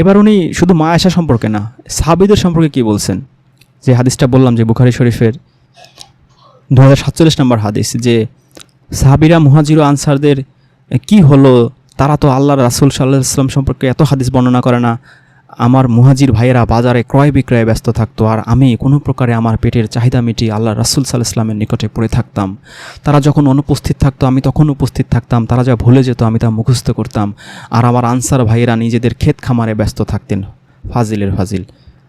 এবার উনি শুধু মা আয়সা সম্পর্কে না সাবিদের সম্পর্কে কি বলছেন? যে হাদিসটা বললাম যে বুখারি শরীফের দু সাতচল্লিশ নম্বর হাদিস যে সাহাবিরা মুহাজির আনসারদের কি হলো, তারা তো আল্লাহ রাসুল সাল্লাহ ইসলাম সম্পর্কে এত হাদিস বর্ণনা করে না। আমার মুহাজির ভাইয়েরা বাজারে ক্রয় বিক্রয়ে ব্যস্ত থাকতো আর আমি কোনো প্রকারে আমার পেটের চাহিদা মিটিয়ে আল্লাহ রাসুল সাল্লাহ ইসলামের নিকটে পড়ে থাকতাম। তারা যখন অনুপস্থিত থাকতো, আমি তখন উপস্থিত থাকতাম, তারা যা ভুলে যেত আমি তা মুখস্থ করতাম। আর আমার আনসার ভাইয়েরা নিজেদের ক্ষেত খামারে ব্যস্ত থাকতেন। ফাজিলের ফাজিল।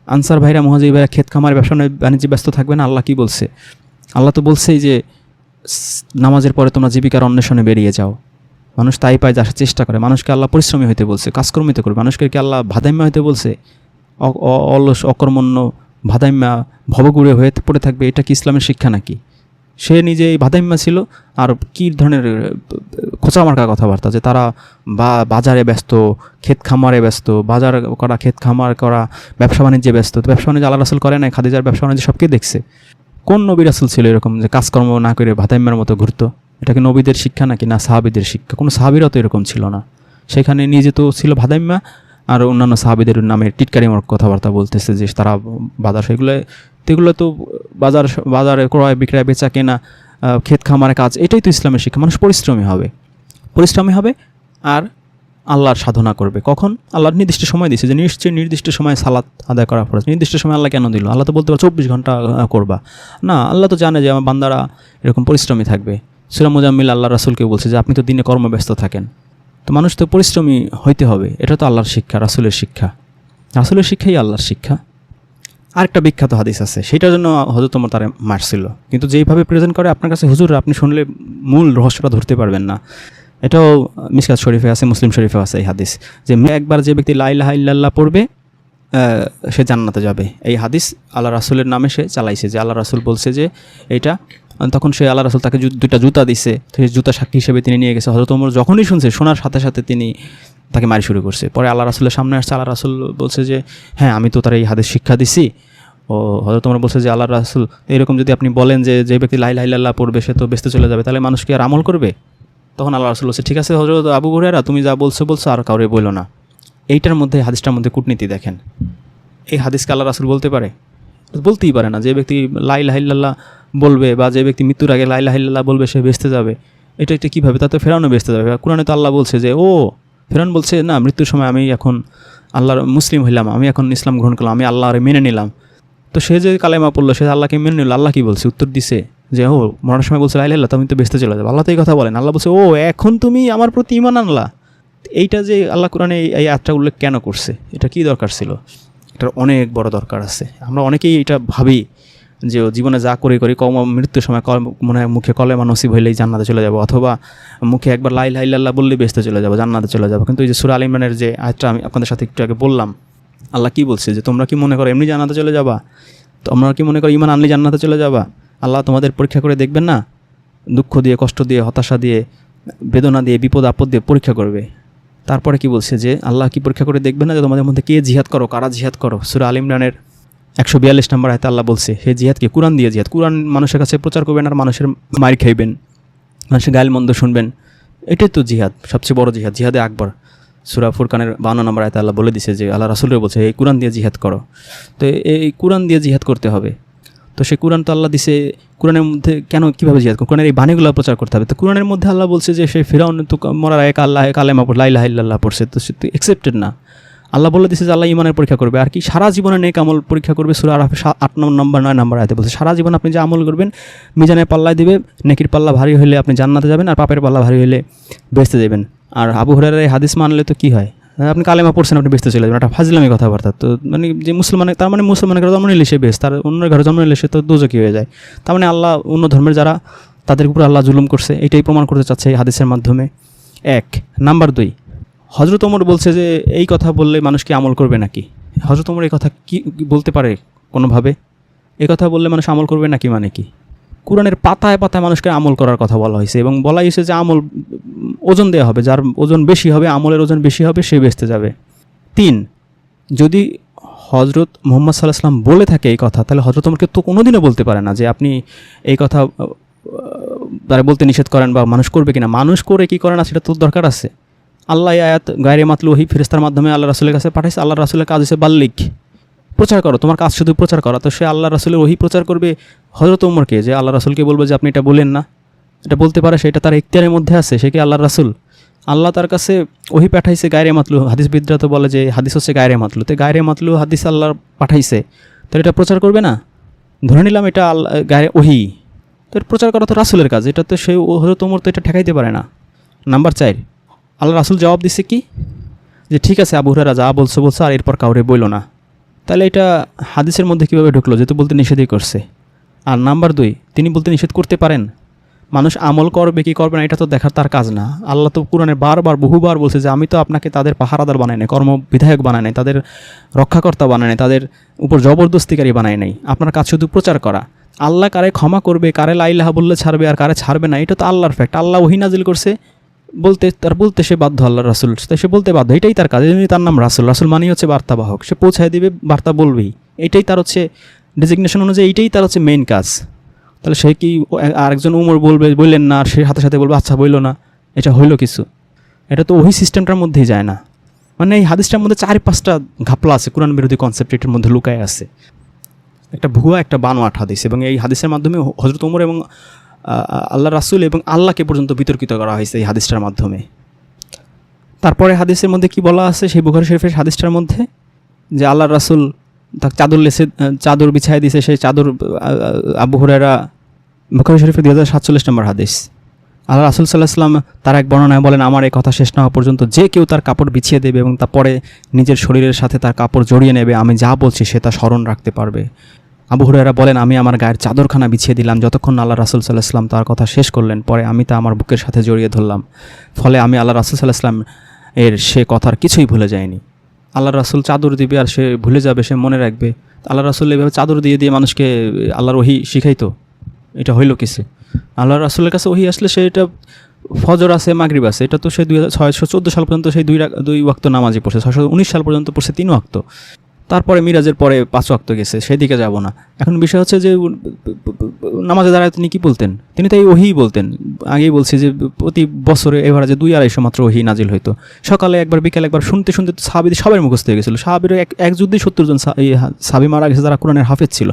আনসার ভাইরা, মুহাজির ভাইরা ক্ষেত খামারে ব্যবসা বাণিজ্যে ব্যস্ত থাকবে না, আল্লাহ কি বলছে? আল্লাহ তো বলছেই যে, নামাজের পরে তোমরা জীবিকার অন্বেষণে বেরিয়ে যাও। মানুষ তাই পায় যার চেষ্টা করে। মানুষকে আল্লাহ পরিশ্রমী হইতে বলছে কাজকর্মিত করবে। মানুষকে কি আল্লাহ ভাদাইম্যা হইতে বলছে? অলস, অকর্মণ্য, ভাদাইম্যা ভবগুড়ে হয়ে পড়ে থাকবে, এটা কি ইসলামের শিক্ষা নাকি? সে নিজে এই ভাদাইম্যা ছিল, আর কী ধরনের খোঁচা মার্কা কথাবার্তা, যে তারা বা, বাজারে ব্যস্ত, ক্ষেত খামারে ব্যস্ত, বাজার করা, ক্ষেত খামার করা, ব্যবসা বাণিজ্যে ব্যস্ত। তো ব্যবসা বাণিজ্য আল্লাহ রাসুল করে নাই, খাদিজার ব্যবসা বাণিজ্য সবকে দেখছে। কোন নবী রাসুল ছিল এরকম যে কাজকর্ম না করে ভাতাইম্যার মতো ঘুরতো? এটা কি নবীদের শিক্ষা নাকি? না, সাহাবিদের শিক্ষা। কোনো সাহাবিরও তো এরকম ছিল না। সেখানে নিজে তো ছিল ভাদাইম্যা আর অন্যান্য সাহাবিদের নামে টিটকারি কথাবার্তা বলতেছে যে তারা বাজার সেগুলো তো এগুলো তো বাজার, বাজারে ক্রয় বিক্রয় বেচা কেনা ক্ষেত খামারে কাজ, এটাই তো ইসলামের শিক্ষা। মানুষ পরিশ্রমী হবে। পরিশ্রমী হবে আর আল্লাহর সাধনা করবে। কখন? আল্লাহর নির্দিষ্ট সময় দিয়েছে যে নিশ্চয়ই নির্দিষ্ট সময় সালাত আদায় করা ফরজ নির্দিষ্ট সময় আল্লাহ কেন দিল? আল্লাহ তো বলতে পারে, চব্বিশ ঘণ্টা করবা। না, আল্লাহ তো জানে যে আমার বান্দারা এরকম পরিশ্রমী থাকবে। সুরা মুজাম্মিল আল্লাহ রাসুলকে বলছে যে আপনি তো দিনে কর্মব্যস্ত থাকেন। তো মানুষ তো পরিশ্রমী হইতে হবে। এটা তো আল্লাহর শিক্ষা, রাসুলের শিক্ষা। রাসুলের শিক্ষাই আল্লাহর শিক্ষা। আরেকটা বিখ্যাত হাদিস আছে, সেটার জন্য হজরত তোমার তারা মারছিল। কিন্তু যেইভাবে প্রেজেন্ট করে, আপনার কাছে হুজুর, আপনি শুনলে মূল রহস্যটা ধরতে পারবেন না। এটাও মিসকাত শরীফে আছে, মুসলিম শরীফে আছে এই হাদিস। যে একবার যে ব্যক্তি লাইলাহা ইল্লাল্লাহ পড়বে সে জান্নাতে যাবে। এই হাদিস আল্লাহ রাসুলের নামে সে চালাইছে, যে আল্লাহ রাসুল বলছে যে এটা তখন সে আল্লাহ রাসুল তাকে দুইটা জুতা দিছে। সেই জুতা সাক্ষী হিসেবে তিনি নিয়ে গেছে। হজরত ওমর যখনই শুনছে, শোনার সাথে সাথে তিনি তাকে মারি শুরু করছে। পরে আল্লাহ রাসুলের সামনে আসছে। আল্লাহ রাসুল বলছে যে হ্যাঁ আমি তো তার এই হাদিস শিক্ষা দিছি। ও হয়তো তোমরা বলছে যে, আল্লাহ রাসুল, এরকম যদি আপনি বলেন যে যে ব্যক্তি লাই লাইল্লাহ পড়বে, সে তো বেসতে চলে যাবে। তাহলে মানুষ কি আর আমল করবে? তখন আল্লাহ রাসুল বলছে, ঠিক আছে হজরত আবু হুরেরা তুমি যা বলছো বলছো, আর কাউরে বলল না। এইটার মধ্যে, হাদিসটার মধ্যে কূটনীতি দেখেন। এই হাদিসকে আল্লাহ রাসুল বলতে পারে? বলতেই পারে না যে, ব্যক্তি লাই লাহিল্লাহ বলবে বা যে ব্যক্তি মৃত্যুর আগে লাই লাহিল্লাহ বলবে সে বেসতে যাবে, এটা এটা কীভাবে তা তো ফেরানো বেসতে যাবে। কোরআনে তো আল্লাহ বলছে যে, ও ফেরান বলছে, না, মৃত্যুর সময় আমি এখন আল্লাহর মুসলিম হইলাম, আমি এখন ইসলাম গ্রহণ করলাম, আমি আল্লাহরে মেনে নিলাম। তো সে যে কালেমা পড়ল, সে আল্লাহকে মেনে নিল, আল্লাহ কি বলছে? উত্তর দিছে যে, ও, মরার সময় বলছে লাইলা তুমি তো বেসতে চলে যাবে। আল্লাহ তো এই কথা বলেন, আল্লাহ বলছে, ও, এখন তুমি আমার প্রতি ইমান আনলা। এইটা যে আল্লাহ কোরআনে এই- আয়াতটা উল্লেখ কেন করছে? এটা কি দরকার ছিল? এটার অনেক বড় দরকার আছে। আমরা অনেকেই এটা ভাবি। যে জীবনে যা করে করি কম মৃত্যুর সময় মনে মুখে কলেমা নসিব হইলেই জান্নাতে চলে যাব, অথবা মুখে একবার লাই লাইল্লাহ বললেই বেসতে চলে যাব, জান্নাতে চলে যাব। কিন্তু এই যে সুরা আল ইমরানের যে আয়াতটা আমি আপনাদের সাথে একটু আগে বললাম, আল্লাহ কি বলছে যে, তোমরা কি মনে করো এমনি জান্নাতে চলে যাবা? তোমরা কি মনে করো ইমান আনলি জান্নাতে চলে যাবা? আল্লাহ তোমাদের পরীক্ষা করে দেখবেন না? দুঃখ দিয়ে, কষ্ট দিয়ে, হতাশা দিয়ে, বেদনা দিয়ে, বিপদ আপদ দিয়ে পরীক্ষা করবে। তারপরে কি বলছে যে, আল্লাহ কি পরীক্ষা করে দেখবে না যে, তোমাদের মধ্যে কে জিহাদ করো? কারা জিহাদ করো? সুরা আল ইমরানের একশো বিয়াল্লিশ নম্বর আয়তে আল্লাহ বলছে, হে জিহাদকে, কোরআন দিয়ে জিহাদ। কোরআন মানুষের কাছে প্রচার করবেন আর মানুষের মার খাইবেন, মানুষের গায়েল মন্দ শুনবেন। এটাই তো জিহাদ, সবচেয়ে বড় জিহাদ, জিহাদে আকবর। সুরা ফুরকানের বান্ন নম্বর আয়তে আল্লাহ বলে দিছে যে, আল্লাহ রাসুলের বলছে, এই কোরআন দিয়ে জিহাদ করো। তো এই কোরআন দিয়ে জিহাদ করতে হবে। তো সে কোরআন তো আল্লাহ দিছে, কোরআনের মধ্যে কেন, কীভাবে জিহাদ করো কোরআনের এই বাণীগুলো প্রচার করতে হবে। তো কোরআনের মধ্যে আল্লাহ বলছে যে, সে ফেরাউন তো মরার এক আল্লাহ এক আলেমা পড় ইল্লাল্লাহ পড়ছে। তো সে তো অ্যাকসেপ্টেড না। আল্লাহ বলে দিছে যে আল্লাহ ইমানের পরীক্ষা করবে। আর কি সারা জীবনে নেক আমল পরীক্ষা করবে সুরা আরাফে আট নম্বর নয় নম্বর আয়তে বলছে, সারা জীবন আপনি যে আমল করবেন, মিজানের পাল্লায় দিবে, নেকির পাল্লা ভারী হলে আপনি জান্নাতে যাবেন আর পাপের পাল্লা ভারী হলে বেচতে যাবেন। আর আবু হরের এই হাদিস মানলে তো কী হয়? আপনি কালেমা পড়ছেন, আপনি বেচতে চলে যাবেন একটা ফাজলামি কথাবার্তা। তো মানে যে মুসলমানের তার মানে মুসলমানের ঘরে জন্ম নিলে সে বেশ, তার অন্য ঘরে জন্ম নিলে সে তো দুজকি হয়ে যায়। তার মানে আল্লাহ অন্য ধর্মের যারা, তাদের উপর আল্লাহ জুলুম করছে, এটাই প্রমাণ করতে চাচ্ছে এই হাদিসের মাধ্যমে। এক। নাম্বার দুই হজরত ওমর বলছে যে, এই কথা বললে মানুষ কি আমল করবে নাকি? হজরত ওমর এই কথা কি বলতে পারে কোনোভাবে? এই কথা বললে মানুষ আমল করবে নাকি মানে কি? কোরআনের পাতায় পাতায় মানুষকে আমল করার কথা বলা হয়েছে এবং বলা হয়েছে যে আমল, ওজন দেওয়া হবে, যার ওজন বেশি হবে, আমলের ওজন বেশি হবে, সে বেচতে যাবে। তিন, যদি হজরত মোহাম্মদ সাল্লাহ সাল্লাম বলে থাকে এই কথা, তাহলে হজরত ওমরকে তো কোনোদিনও বলতে পারে না যে, আপনি এই কথা তারা বলতে নিষেধ করেন বা মানুষ করবে কিনা? মানুষ করে কি করে না, সেটা তো দরকার আছে। আল্লাহ আয়াত গায়রে মাতলু ওহি ফেরেস্তার মাধ্যমে আল্লাহ রাসুলের কাছে পাঠাইছে। আল্লাহ রাসুলের কাজ হচ্ছে বাল্লিক। প্রচার করো, তোমার কাজ শুধু প্রচার করা। তো সে আল্লাহ রাসুলের ওহি প্রচার করবে হজরত উমরকে যে আল্লাহ রাসুলকে বলবে যে আপনি এটা বলেন না। এটা বলতে পারে সেটা তার ইখতিয়ারের মধ্যে আছে, সে কি আল্লাহ রাসুল? আল্লাহ তার কাছে ওহি পাঠাইছে গায়রে মাতলু। হাদিস বিদ্যা তো বলে যে হাদিস হচ্ছে গায়রে মাতলু। তো গায়রে মাতলু হাদিস আল্লাহ পাঠাইছে। তো এটা প্রচার করবে না? ধরে নিলাম এটা আল্লাহ, গায়ে ওহি। তো প্রচার করা তো রাসুলের কাজ। এটা তো সে হজরত উমর তো এটা ঠেকাইতে পারে না। নাম্বার চার আল্লাহ রাসুল জবাব দিছে কি? যে ঠিক আছে, আবু হুরারা যা বলছো বলছো, আর এরপর কাউরে বইল না। তাহলে এটা হাদিসের মধ্যে কীভাবে ঢুকলো যেহেতু বলতে নিষেধই করছে? আর নাম্বার দুই, তিনি বলতে নিষেধ করতে পারেন? মানুষ আমল করবে কি করবে না, এটা তো দেখার তার কাজ না। আল্লাহ তো কোরআনে বারবার, বহুবার বলছে যে আমি তো আপনাকে তাদের পাহারাদার বানাই নাই কর্ম বিধায়ক বানাই নাই, তাদের রক্ষাকর্তা বানাই নাই, তাদের উপর জবরদস্তিকারী বানাই নাই। আপনার কাজ শুধু প্রচার করা। আল্লাহ কারে ক্ষমা করবে, কারে লাইলাহা বললে ছাড়বে আর কারে ছাড়বে না, এটা তো আল্লাহর ফ্যাক্ট আল্লাহ ওহি নাজিল করছে বলতে, তার বলতে সে বাধ্য আল্লাহ রাসুল। তাই সে বলতে বাধ্য, এটাই তার কাজ এমনি তার নাম রাসুল। রাসুল মানেই হচ্ছে বার্তাবাহক। সে পৌঁছায় দিবে, বার্তা বলবেই। এটাই তার হচ্ছে ডেজিগনেশন অনুযায়ী এইটাই তার হচ্ছে মেইন কাজ। তাহলে সে কি আরেকজন উমর বলবে, বললেন না, আর সে হাতে সাথে বলবে আচ্ছা বলল না। এটা হইল কিছু। এটা তো ওই সিস্টেমটার মধ্যেই যায় না। মানে এই হাদিসটার মধ্যে চার পাঁচটা ঘাপলা আছে, কোরআন বিরোধী কনসেপ্ট এটার মধ্যে লুকায় আছে। একটা ভুয়া, একটা বানোয়াট হাদিস। এবং এই হাদিসের মাধ্যমে হজরত উমর এবং আল্লাহ রাসুল এবং আল্লাহকে পর্যন্ত বিতর্কিত করা হয়েছে এই হাদিসটার মাধ্যমে। তারপরে হাদিসের মধ্যে কি বলা আছে সেই বুখারি শরীফের হাদিসটার মধ্যে? যে আল্লাহ রাসুল তার চাদর লেসে চাদর বিছাই দিছে, সেই চাদর আবু হুরায়রা, বুখারি শরীফের দুই হাজার সাতচল্লিশ নম্বর হাদিস। আল্লাহ রাসুল সাল্লাহ তার এক বর্ণনায় বলেন, আমার এই কথা শেষ না হওয়া পর্যন্ত যে কেউ তার কাপড় বিছিয়ে দেবে এবং তারপরে নিজের শরীরের সাথে তার কাপড় জড়িয়ে নেবে, আমি যা বলছি সে তা স্মরণ রাখতে পারবে। আবু হুরায়রা বলেন, আমি আমার গায়ের চাদরখানা বিছিয়ে দিলাম। যতক্ষণ আল্লাহ রাসুল সাল্লাহ সাল্লাম তার কথা শেষ করলেন, পরে আমি তা আমার বুকের সাথে জড়িয়ে ধরলাম। ফলে আমি আল্লাহ রাসুল সাল্লাহ সাল্লাম এর সে কথার কিছুই ভুলে যায়নি আল্লাহ রাসুল চাদর দিবে আর সে ভুলে যাবে, সে মনে রাখবে। আল্লাহ রাসুল এভাবে চাদর দিয়ে দিয়ে মানুষকে আল্লাহর ওহি শিখাইতো। এটা হইল কিছু আল্লাহ রাসুলের কাছে ওহি আসলে সে এটা ফজর আছে, মাগরিব আছে। এটা তো সে দুই ছয়শো চোদ্দ সাল পর্যন্ত সেই দুই দুই ওয়াক্ত নামাজি পড়ছে। ছয়শো উনিশ সাল পর্যন্ত পড়ছে তিন ওয়াক্ত। তারপরে মিরাজের পরে পাঁচ ওয়াক্ত গেছে, সেদিকে যাব না। এখন বিষয় হচ্ছে যে নামাজে দাঁড়ায় তিনি কি বলতেন? তিনি তাই ওহিই বলতেন। আগেই বলছি যে, প্রতি বছরে এভারেজে দুই আড়াইশো মাত্র ওহি নাজিল হইতো। সকালে একবার, বিকেলে একবার শুনতে শুনতে সাহাবিদের সবাই মুখস্থ হয়ে গেছিল। সাহাবির এক এক যুদ্ধে সত্তর জন সা- এই হা- সাহাবি মারা গেছে, যারা কোরআনের হাফেজ ছিল।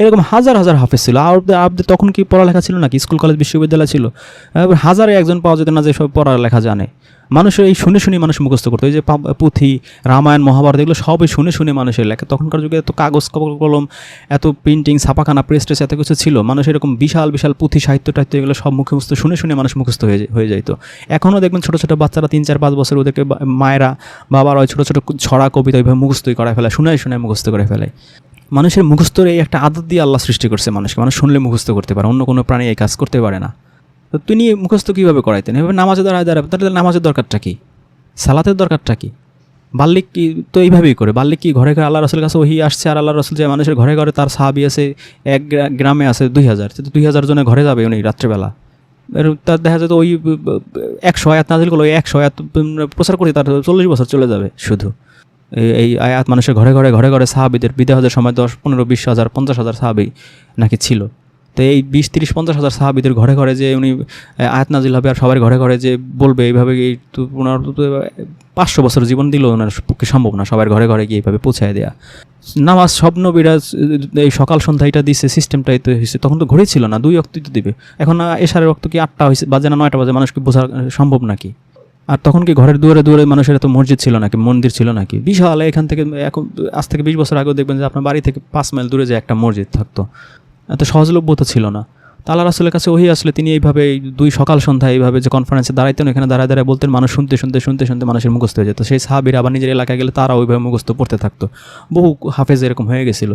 এরকম হাজার হাজার হাফেজ ছিল। আরবদের আরবদের তখন কি পড়ালেখা ছিল নাকি? স্কুল, কলেজ, বিশ্ববিদ্যালয় ছিল। এবার হাজারে একজন পাওয়া যেত না যে সব পড়ালেখা জানে। মানুষের এই শুনে শুনে মানুষ মুখস্থ করতো। এই যে পুঁথি, রামায়ণ, মহাভারত, এগুলো সবই শুনে শুনে মানুষের লেখা। তখনকার যুগে এত কাগজ কলম- এত প্রিন্টিং ছাপাখানা প্রেস টেস এত কিছু ছিল। মানুষ এরকম বিশাল বিশাল পুঁথি, সাহিত্য, টাহিত্য, এগুলো সব মুখস্থ, শুনে শুনে মানুষ মুখস্থ হয়ে হয়ে যাইতো এখনও দেখবেন ছোটো ছোটো বাচ্চারা তিন, চার, পাঁচ বছর ওদেরকে মায়েরা, বাবার ওই ছোটো ছোটো ছড়া কবিতা ওইভাবে মুখস্থই করে ফেলে শুনে শুনে মুখস্থ করে ফেলে। মানুষের মুখস্থর এই একটা আদত দিয়ে আল্লাহ সৃষ্টি করছে মানুষকে। মানুষ শুনলে মুখস্থ করতে পারে, অন্য কোনো প্রাণী এই কাজ করতে পারে না। তো তিনি মুখস্থ কীভাবে করাইতেন? এভাবে নামাজে দাঁড়ায় দাঁড়ায়, তাহলে নামাজের দরকারটা কি? সালাতের দরকারটা কি? বাল্লিক কি তো এইভাবেই করে। বাল্লিক কি ঘরে ঘরে আল্লাহ রসুলের কাছে ওহি আসছে আর আল্লাহ রসুল যে মানুষের ঘরে ঘরে তার সাহাবি আছে, এক গ্রামে আছে দুই হাজার। তো দুই হাজার জনের ঘরে যাবে উনি রাত্রেবেলা। তার দেখা যায় তো ওই একশো আয়াত নাজিল করল, ওই একশো আয়াত প্রচার করে তার চল্লিশ বছর চলে যাবে শুধু। এই- আয়াত মানুষের ঘরে ঘরে ঘরে ঘরে সাহাবিদের বিদে হাজার সময় দশ, পনেরো, বিশ হাজার, পঞ্চাশ হাজার সাহাবি নাকি ছিল। তো এই বিশ, তিরিশ, পঞ্চাশ হাজার সাহাবিদের ঘরে ঘরে যে উনি আয়াত নাজিল হবে আর সবার ঘরে ঘরে যে বলবে, এইভাবে এই তো ওনার তো পাঁচশো বছর জীবন দিল ওনার পক্ষে সম্ভব না সবার ঘরে ঘরে গিয়ে এইভাবে পৌঁছায় দেয়া। নামাজ সব নবীরা এই সকাল সন্ধ্যা এটা দিছে, সিস্টেমটাই তো হয়েছে তখন তো ঘড়ি ছিল না, দুই অক্তই তো দিবে। এখন না এশারের রক্ত কি আটটা হয়েছে বাজে না নয়টা বাজে মানুষকে বোঝা সম্ভব নাকি? আর তখন কি ঘরের দুয়ারে দুয়ারে মানুষের এত মসজিদ ছিল নাকি, মন্দির ছিল নাকি? বিশাল, এখান থেকে এখন, আজ থেকে বিশ বছর আগেও দেখবেন যে আপনার বাড়ি থেকে পাঁচ মাইল দূরে যে একটা মসজিদ থাকতো। এত সহজলভ্যতা ছিল না। তালা রাসুলের কাছে ওই আসলে, তিনি এইভাবে দুই সকাল সন্ধ্যা এইভাবে যে কনফারেন্সে দাঁড়াইতেন এখানে দাঁড়ায় দাঁড়ায় বলতেন, মানুষ শুনতে শুনতে শুনতে শুনতে মানুষের মুখস্থ হয়ে যেত। সেই সাহাবিরা আবার নিজের এলাকায় গেলে তারা ওইভাবে মুখস্থ পড়তে থাকতো। বহু হাফেজ এরকম হয়ে গেছিল।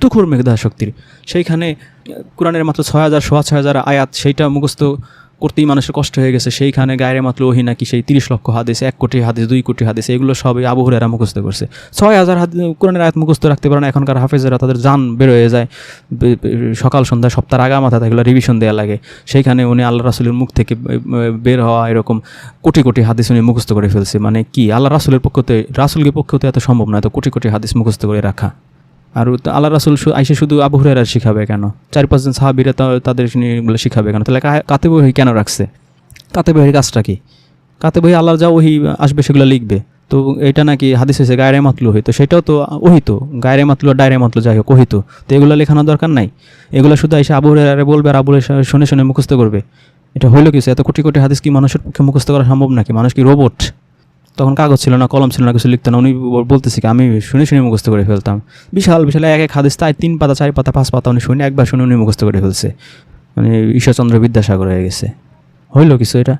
তুখুর মেঘদা শক্তির। সেইখানে কোরআনের মাত্র ছয় হাজার, সোয়া ছয় হাজার আয়াত সেইটা মুখস্থ করতেই মানুষের কষ্ট হয়ে গেছে। সেইখানে গায়ের মাত্র ওহি নাকি সেই তিরিশ লক্ষ হাদিস, এক কোটি হাদিস, দুই কোটি হাদিস, এগুলো সবই আবহরেরা মুখস্থ করছে। ছয় হাজার কোরআনের আয়াত মুখস্থ রাখতে পারে না, এখনকার হাফেজেরা তাদের যান বের হয়ে যায়। সকাল, সন্ধ্যা, সপ্তাহ আগা মাথা এগুলো রিভিশন দেওয়া লাগে। সেইখানে উনি আল্লাহ রাসুলের মুখ থেকে বের হওয়া এরকম কোটি কোটি হাদিস উনি মুখস্থ করে ফেলছে। মানে কি? আল্লাহ রাসুলের পক্ষতে রাসুলকে পক্ষতে এত সম্ভব না, এত কোটি কোটি হাদিস মুখস্থ করে রাখা। আর আল্লাহ রাসুল আইসে শুধু আবু হুরায়রা শিখাবে কেন? চার পাঁচজন সাহাবিরা তাদের এগুলো শিখাবে কেন? তাহলে কাতে বই কেন রাখছে? কাতে বইয়ের কাজটা কি? কাতে বই আল্লাহ যা ওহি আসবে সেগুলো লিখবে। তো এটা নাকি হাদিস হয়েছে গায়রে মাতলু হইতো সেটাও তো ওহিত গায়রে মাতলু আর ডায়রে মাতলু যাই হোক ওহিত তো। এগুলো লেখানোর দরকার নাই। এগুলো শুধু এসে আবু হুরায়রা বলবে আর আবু শুনে শুনে মুখস্থ করবে। এটা হইল কিছু এত কোটি কোটি হাদিস কি মানুষের পক্ষে মুখস্থ করা সম্ভব নাকি? মানুষ কি রোবট তখন কাগজ ছিল না, কলম ছিল না, কিছু লিখতো না। উনি বলতেছি কি, আমি শুনে শুনে মুখস্থ করে ফেলতাম। বিশাল বিশাল এক এক হাদিস, তাই তিন পাতা, চার পাতা, পাঁচ পাতা উনি শুনে একবার শুনে উনি মুখস্থ করে ফেলছে। মানে ঈশ্বরচন্দ্র বিদ্যাসাগর হয়ে গেছে। হইল কিছু এটা?